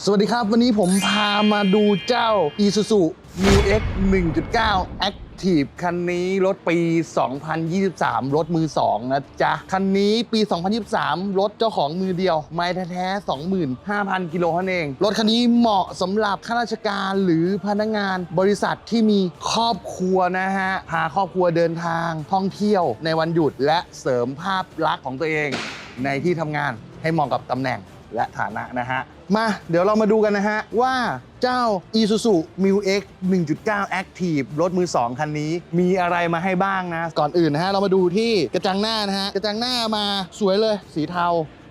สวัสดีครับ วันนี้ผมพามาดูเจ้า Isuzu Mu X 1.9 Active คันนี้รถปี 2023 รถมือ 2 นะจ๊ะ คันนี้ปี 2023 รถเจ้าของมือเดียว ไม่แท้ๆ 25,000 กิโลเท่านั้นเอง รถคันนี้เหมาะสำหรับข้าราชการหรือพนักงานบริษัทที่มีครอบครัวนะฮะ พาครอบครัวเดินทางท่องเที่ยวในวันหยุดและเสริมภาพลักษณ์ของตัวเองในที่ทำงานให้เหมาะกับตำแหน่งและฐานะนะฮะ มาเดี๋ยวเรามาดูกันนะฮะ ว่าเจ้า Isuzu Mu X 1.9 Active รถมือ 2 คันนี้ มีอะไรมาให้บ้างนะ ก่อนอื่นนะฮะ เรามาดูที่กระจังหน้านะฮะ กระจังหน้ามาสวยเลย สีเทา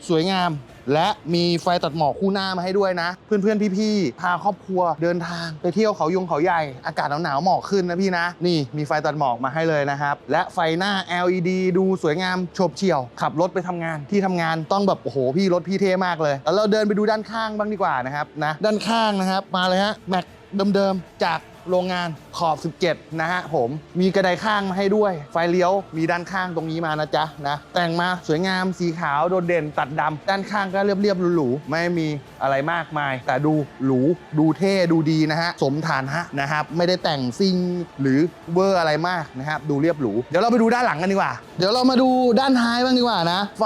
สวยงาม และมีไฟตัดหมอกคู่หน้ามาให้ด้วยนะ เพื่อนๆ พี่ๆ พาครอบครัวเดินทางไปเที่ยวเขายงเขาใหญ่ อากาศหนาวๆหมอกขึ้นนะพี่นะ นี่มีไฟตัดหมอกมาให้เลยนะครับ และไฟหน้า LED ดูสวยงามโฉบเฉี่ยว ขับรถไปทำงานที่ทำงานต้องแบบโอ้โหพี่รถพี่เท่มากเลยแล้วเราเดินไปดูด้านข้างบ้างดีกว่านะครับนะด้านข้างนะครับมาเลยฮะแม็กเดิมๆจาก โรงงานขอบ 17 นะฮะผม มีกระไดข้างมาให้ด้วย ไฟเลี้ยวมีด้านข้างตรงนี้มานะจ๊ะนะ แต่งมาสวยงามสีขาวโดดเด่นตัดดำด้านข้างก็เรียบๆหรูๆไม่มี อะไรมากมาย แต่ดูหรูดูเท่ดูดีนะฮะ สมฐานะนะครับ ไม่ได้แต่งซิ่งหรือเวอร์อะไรมากนะครับ ดูเรียบหรู เดี๋ยวเราไปดูด้านหลังกันดีกว่า เดี๋ยวเรามาดูด้านท้ายบ้างดีกว่านะ ไฟ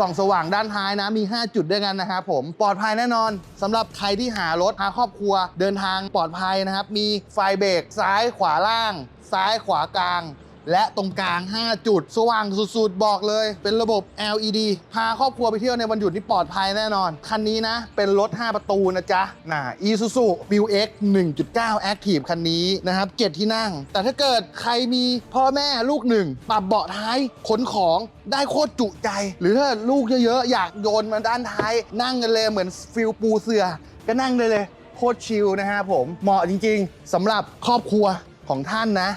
ส่องสว่างด้านท้ายนะมี 5 จุดด้วยกันนะครับผมปลอดภัยแน่นอนสำหรับใครที่หารถพาครอบครัว เดินทางปลอดภัยนะครับ มีไฟเบรกซ้ายขวาล่าง ซ้ายขวากลาง และตรงกลาง 5 จุด สว่างสุดๆ บอกเลย เป็นระบบ LED พาครอบครัวไปเที่ยวในวันหยุดนี่ปลอดภัยแน่นอน คันนี้นะ เป็นรถ 5 ประตูนะจ๊ะน่ะ Isuzu Mu X 1.9 Active คันนี้นะครับ 7 ที่นั่ง แต่ถ้าเกิดใครมีพ่อแม่ลูกหนึ่งปรับเบาะท้ายขนของได้โคตรจุใจ หรือถ้าลูกเยอะๆ อยากโยนมาด้านท้าย นั่งกันเลยเหมือนฟิลปูเสือก็นั่งได้เลยโคตรชิลนะฮะผมเหมาะจริงๆสำหรับครอบครัว ของท่านนะ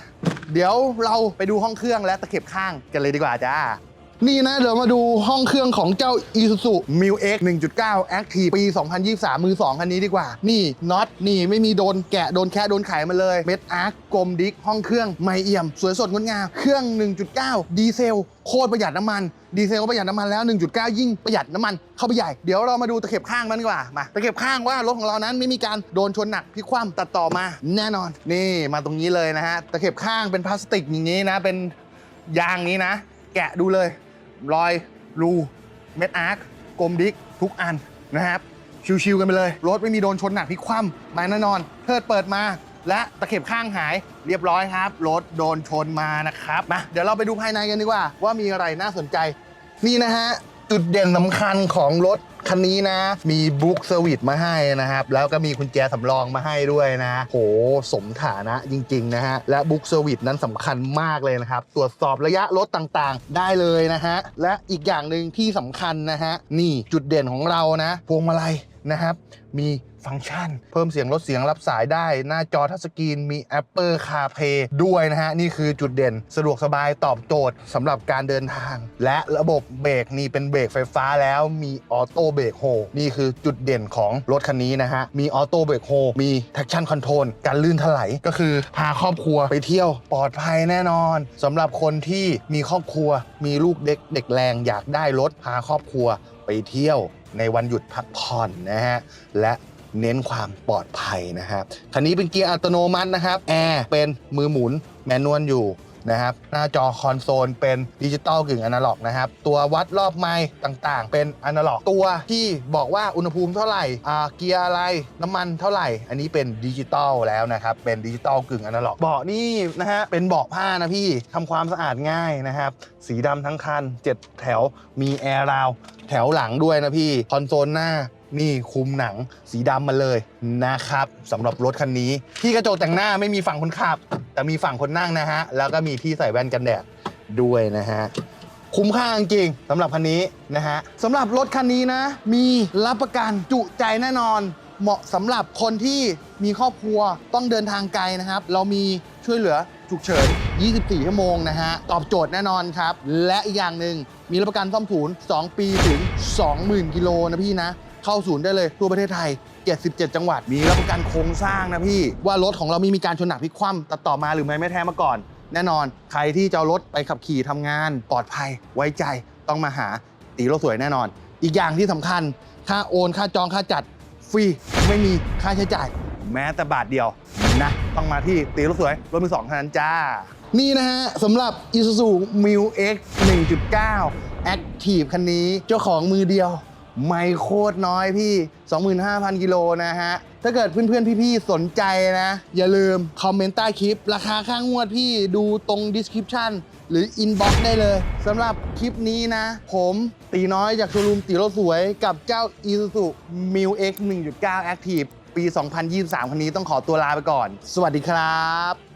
เดี๋ยวเราไปดูห้องเครื่องและตะเข็บข้างกันเลยดีกว่าจ้า นี่นะเดี๋ยวมาดูห้องเครื่องของเจ้า Isuzu Mu X 1.9 Active ปี 2023 มือ 2 คันนี้ดีกว่า นี่น็อตนี่ไม่มีโดนแกะโดนแค่โดนไขมาเลยเม็ดอาร์คกลมดิกห้องเครื่องไม่เอี่ยม สวยสดงดงามเครื่อง 1.9 ดีเซล โคตรประหยัดน้ำมัน ดีเซลก็ประหยัดน้ำมันแล้ว 1.9 ยิ่งประหยัดน้ำมันเข้าไปใหญ่เดี๋ยวเรามาดูตะเข็บข้างมันดีกว่ามาตะเข็บข้างว่ารถของเรานั้นไม่มีการโดนชนหนักพิคว่ำตัดต่อมา แน่นอน นี่มาตรงนี้เลยนะฮะตะเข็บข้างเป็นพลาสติกอย่างนี้นะเป็นยางนี้นะ แกะดูเลย รอยรูเม็ดอาร์คกลมดิกทุกอันนะครับชิวๆกันไปเลย รถไม่มีโดนชนหนักพลิกคว่ำมาแน่นอนเทิดเปิดมาและตะเข็บข้างหายเรียบร้อยครับ รถโดนชนมานะครับมาเดี๋ยวเราไปดูภายในกันดีกว่า ว่ามีอะไรน่าสนใจ นี่นะฮะ จุดเด่นสำคัญของรถคันนี้นะ มีบุ๊กเซอร์วิสมาให้นะครับ แล้วก็มีกุญแจสำรองมาให้ด้วยนะ โห สมฐานะจริง ๆ นะฮะ และบุ๊กเซอร์วิสนั้นสำคัญมากเลยนะครับ ตรวจสอบระยะรถต่างๆ ได้เลยนะฮะ และอีกอย่างหนึ่งที่สำคัญนะฮะ นี่จุดเด่นของเรานะ พวงมาลัยนะครับ มี ฟังก์ชัน เพิ่มเสียงลดเสียงรับสายได้ หน้าจอทัชสกรีนมี Apple CarPlay ด้วยนะฮะ นี่คือจุดเด่น สะดวกสบายตอบโจทย์สำหรับการเดินทาง และระบบเบรกนี่เป็นเบรกไฟฟ้าแล้วมีออโต้เบรกโฮนี่คือจุดเด่นของรถคันนี้นะฮะ มีออโต้เบรกโฮมี traction control การลื่นถลายก็คือพาครอบครัวไปเที่ยวปลอดภัยแน่นอนสำหรับคนที่มีครอบครัว มีลูกเด็กเด็กแรงอยากได้รถพาครอบครัวไปเที่ยวในวันหยุดพักผ่อนนะฮะและ เน้นความปลอดภัยนะครับคันนี้เป็นเกียร์อัตโนมัตินะครับแอร์เป็นมือหมุนแมนนวลอยู่นะครับหน้าจอคอนโซลเป็นดิจิตอลกึ่งอนาล็อกนะครับ ตัววัดรอบไม้ต่างๆ เป็นอนาล็อก ตัวที่บอกว่าอุณหภูมิเท่าไหร่อ่าเกียร์อะไรน้ำมันเท่าไหร่ อันนี้เป็นดิจิตอลแล้วนะครับ เป็นดิจิตอลกึ่งอนาล็อกเบาะนี่นะฮะเป็นเบาะผ้านะพี่ทำความสะอาดง่ายนะครับ สีดำทั้งคัน 7 แถวมีแอร์ราวแถวหลังด้วยนะพี่คอนโซลหน้า นี่คุมหนังสีดำมาเลยนะครับสำหรับรถคันนี้ ที่กระจกแต่งหน้าไม่มีฝั่งคนขับ แต่มีฝั่งคนนั่งนะฮะ แล้วก็มีที่ใส่แว่นกันแดดด้วยนะฮะ คุ้มค่าจริงๆสำหรับคันนี้นะฮะสำหรับรถคันนี้นะ มีรับประกันจุใจแน่นอน เหมาะสำหรับคนที่มีครอบครัวต้องเดินทางไกลนะครับ เรามีช่วยเหลือฉุกเฉิน 24 ชั่วโมงนะฮะ ตอบโจทย์แน่นอนครับ และอีกอย่างหนึ่งมีรับประกันซ่อมศูน 2 ปีถึง 20,000 กิโลนะพี่นะ เข้าศูนย์ได้เลยทั่วประเทศไทย 77 จังหวัด มีรับประกันโครงสร้างนะพี่ ว่ารถของเราไม่มีการชนหนักพลิกคว่ำตัดต่อมาหรือไม่ไม่แท้มาก่อน แน่นอน ใครที่จะเอารถไปขับขี่ทำงาน ปลอดภัยไว้ใจต้องมาหาตีรถสวยแน่นอน อีกอย่างที่สำคัญ ค่าโอนค่าจองค่าจัดฟรีไม่มีค่าใช้จ่าย แม้แต่บาทเดียวนะต้องมาที่ตีรถสวยรถมือสองเท่านั้นจ้า นี่นะฮะสำหรับ Isuzu m i l X 1.9 Active คันนี้เจ้าของมือเดียว ไม่โคตรน้อยพี่ 25,000 กิโลนะฮะ ถ้าเกิดเพื่อนๆ พี่ๆ สนใจนะ อย่าลืม คอมเมนต์ใต้คลิป ราคาข้างงวดพี่ดูตรง description หรือ inbox ได้เลยสำหรับคลิปนี้นะ ผมตีน้อยจากชว์รูมตีรถสวยกับเจ้า Isuzu m i l X 1.9 Active ปี 2023 คันนี้ต้องขอตัวลาไปก่อน สวัสดีครับ